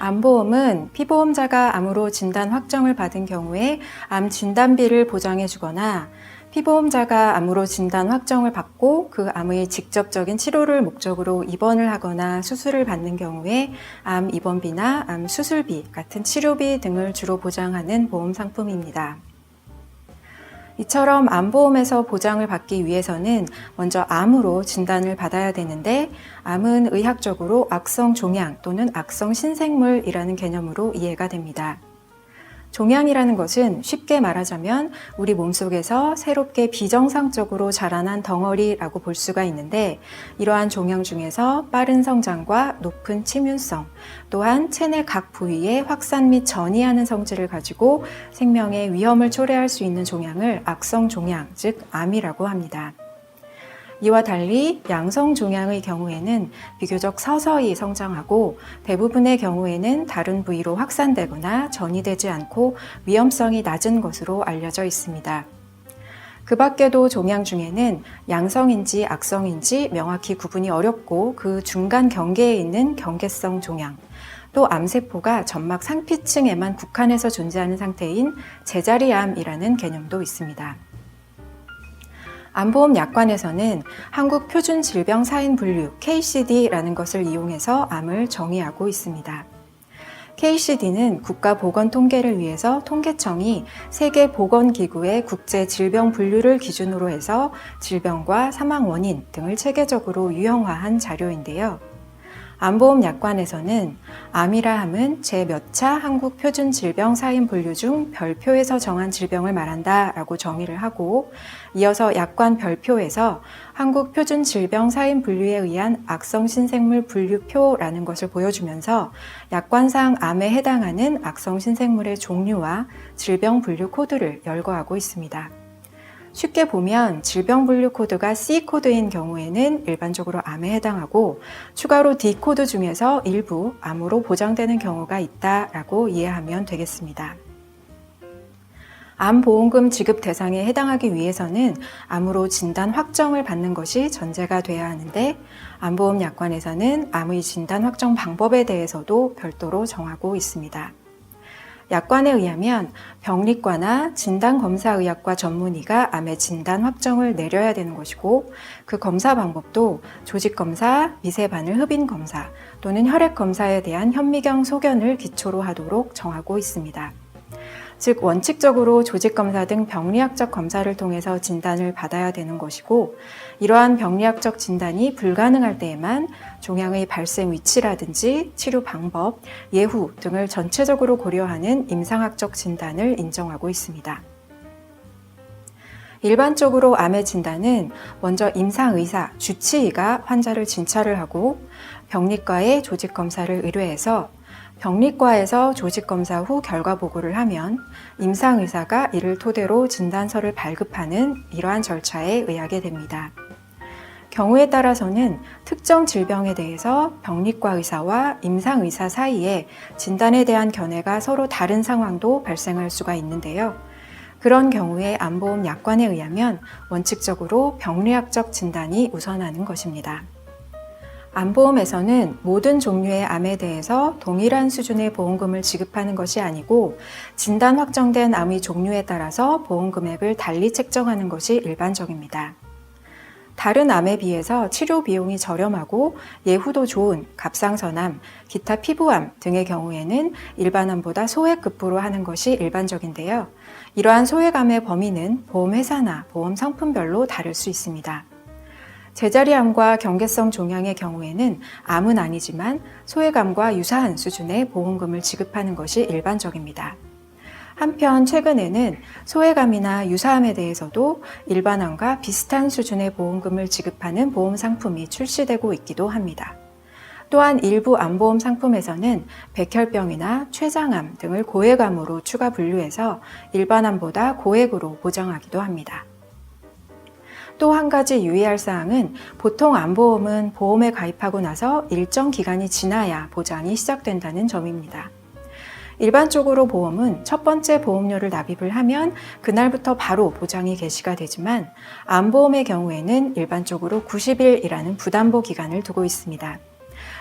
암보험은 피보험자가 암으로 진단 확정을 받은 경우에 암 진단비를 보장해 주거나 피보험자가 암으로 진단 확정을 받고 그 암의 직접적인 치료를 목적으로 입원을 하거나 수술을 받는 경우에 암 입원비나 암 수술비 같은 치료비 등을 주로 보장하는 보험 상품입니다. 이처럼 암보험에서 보장을 받기 위해서는 먼저 암으로 진단을 받아야 되는데 암은 의학적으로 악성 종양 또는 악성 신생물이라는 개념으로 이해가 됩니다. 종양이라는 것은 쉽게 말하자면 우리 몸속에서 새롭게 비정상적으로 자라난 덩어리라고 볼 수가 있는데 이러한 종양 중에서 빠른 성장과 높은 침윤성 또한 체내 각 부위에 확산 및 전이하는 성질을 가지고 생명의 위험을 초래할 수 있는 종양을 악성 종양 즉 암이라고 합니다. 이와 달리 양성 종양의 경우에는 비교적 서서히 성장하고 대부분의 경우에는 다른 부위로 확산되거나 전이되지 않고 위험성이 낮은 것으로 알려져 있습니다. 그 밖에도 종양 중에는 양성인지 악성인지 명확히 구분이 어렵고 그 중간 경계에 있는 경계성 종양, 또 암세포가 점막 상피층에만 국한해서 존재하는 상태인 제자리암이라는 개념도 있습니다. 암보험 약관에서는 한국 표준 질병 사인 분류 KCD라는 것을 이용해서 암을 정의하고 있습니다. KCD는 국가 보건 통계를 위해서 통계청이 세계 보건기구의 국제 질병 분류를 기준으로 해서 질병과 사망 원인 등을 체계적으로 유형화한 자료인데요. 암보험 약관에서는 암이라 함은 제 몇 차 한국 표준 질병 사인 분류 중 별표에서 정한 질병을 말한다 라고 정의를 하고 이어서 약관 별표에서 한국 표준 질병 사인 분류에 의한 악성 신생물 분류표라는 것을 보여주면서 약관상 암에 해당하는 악성 신생물의 종류와 질병 분류 코드를 열거하고 있습니다. 쉽게 보면 질병 분류 코드가 C 코드인 경우에는 일반적으로 암에 해당하고 추가로 D 코드 중에서 일부 암으로 보장되는 경우가 있다라고 이해하면 되겠습니다. 암 보험금 지급 대상에 해당하기 위해서는 암으로 진단 확정을 받는 것이 전제가 돼야 하는데 암보험 약관에서는 암의 진단 확정 방법에 대해서도 별도로 정하고 있습니다. 약관에 의하면 병리과나 진단검사의학과 전문의가 암의 진단 확정을 내려야 되는 것이고 그 검사 방법도 조직검사, 미세바늘 흡인검사 또는 혈액검사에 대한 현미경 소견을 기초로 하도록 정하고 있습니다. 즉 원칙적으로 조직검사 등 병리학적 검사를 통해서 진단을 받아야 되는 것이고 이러한 병리학적 진단이 불가능할 때에만 종양의 발생 위치라든지 치료 방법, 예후 등을 전체적으로 고려하는 임상학적 진단을 인정하고 있습니다. 일반적으로 암의 진단은 먼저 임상의사, 주치의가 환자를 진찰을 하고 병리과에 조직검사를 의뢰해서 병리과에서 조직검사 후 결과 보고를 하면 임상의사가 이를 토대로 진단서를 발급하는 이러한 절차에 의하게 됩니다. 경우에 따라서는 특정 질병에 대해서 병리과 의사와 임상 의사 사이에 진단에 대한 견해가 서로 다른 상황도 발생할 수가 있는데요. 그런 경우에 암보험 약관에 의하면 원칙적으로 병리학적 진단이 우선하는 것입니다. 암보험에서는 모든 종류의 암에 대해서 동일한 수준의 보험금을 지급하는 것이 아니고 진단 확정된 암의 종류에 따라서 보험 금액을 달리 책정하는 것이 일반적입니다. 다른 암에 비해서 치료 비용이 저렴하고 예후도 좋은 갑상선암, 기타 피부암 등의 경우에는 일반암보다 소액급부로 하는 것이 일반적인데요. 이러한 소액암의 범위는 보험회사나 보험 상품별로 다를 수 있습니다. 제자리암과 경계성 종양의 경우에는 암은 아니지만 소외감과 유사한 수준의 보험금을 지급하는 것이 일반적입니다. 한편 최근에는 소외감이나 유사암에 대해서도 일반암과 비슷한 수준의 보험금을 지급하는 보험 상품이 출시되고 있기도 합니다. 또한 일부 암보험 상품에서는 백혈병이나 췌장암 등을 고액암으로 추가 분류해서 일반암보다 고액으로 보장하기도 합니다. 또 한 가지 유의할 사항은 보통 암보험은 보험에 가입하고 나서 일정 기간이 지나야 보장이 시작된다는 점입니다. 일반적으로 보험은 첫 번째 보험료를 납입을 하면 그날부터 바로 보장이 개시가 되지만 암보험의 경우에는 일반적으로 90일이라는 부담보 기간을 두고 있습니다.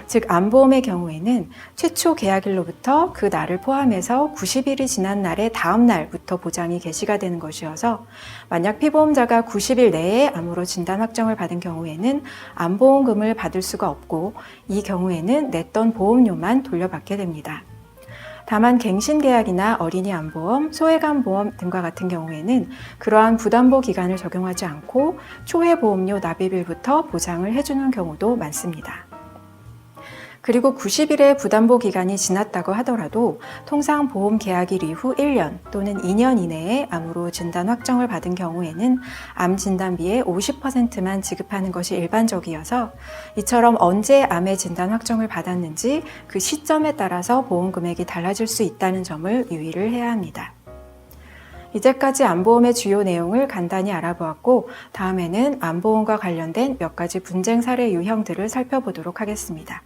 즉, 암보험의 경우에는 최초 계약일로부터 그 날을 포함해서 90일이 지난 날의 다음 날부터 보장이 개시가 되는 것이어서 만약 피보험자가 90일 내에 암으로 진단 확정을 받은 경우에는 암보험금을 받을 수가 없고 이 경우에는 냈던 보험료만 돌려받게 됩니다. 다만 갱신계약이나 어린이 암보험, 소외감보험 등과 같은 경우에는 그러한 부담보 기간을 적용하지 않고 초회 보험료 납입일부터 보장을 해주는 경우도 많습니다. 그리고 90일의 부담보 기간이 지났다고 하더라도 통상 보험 계약일 이후 1년 또는 2년 이내에 암으로 진단 확정을 받은 경우에는 암 진단비의 50%만 지급하는 것이 일반적이어서 이처럼 언제 암의 진단 확정을 받았는지 그 시점에 따라서 보험 금액이 달라질 수 있다는 점을 유의를 해야 합니다. 이제까지 암보험의 주요 내용을 간단히 알아보았고 다음에는 암보험과 관련된 몇 가지 분쟁 사례 유형들을 살펴보도록 하겠습니다.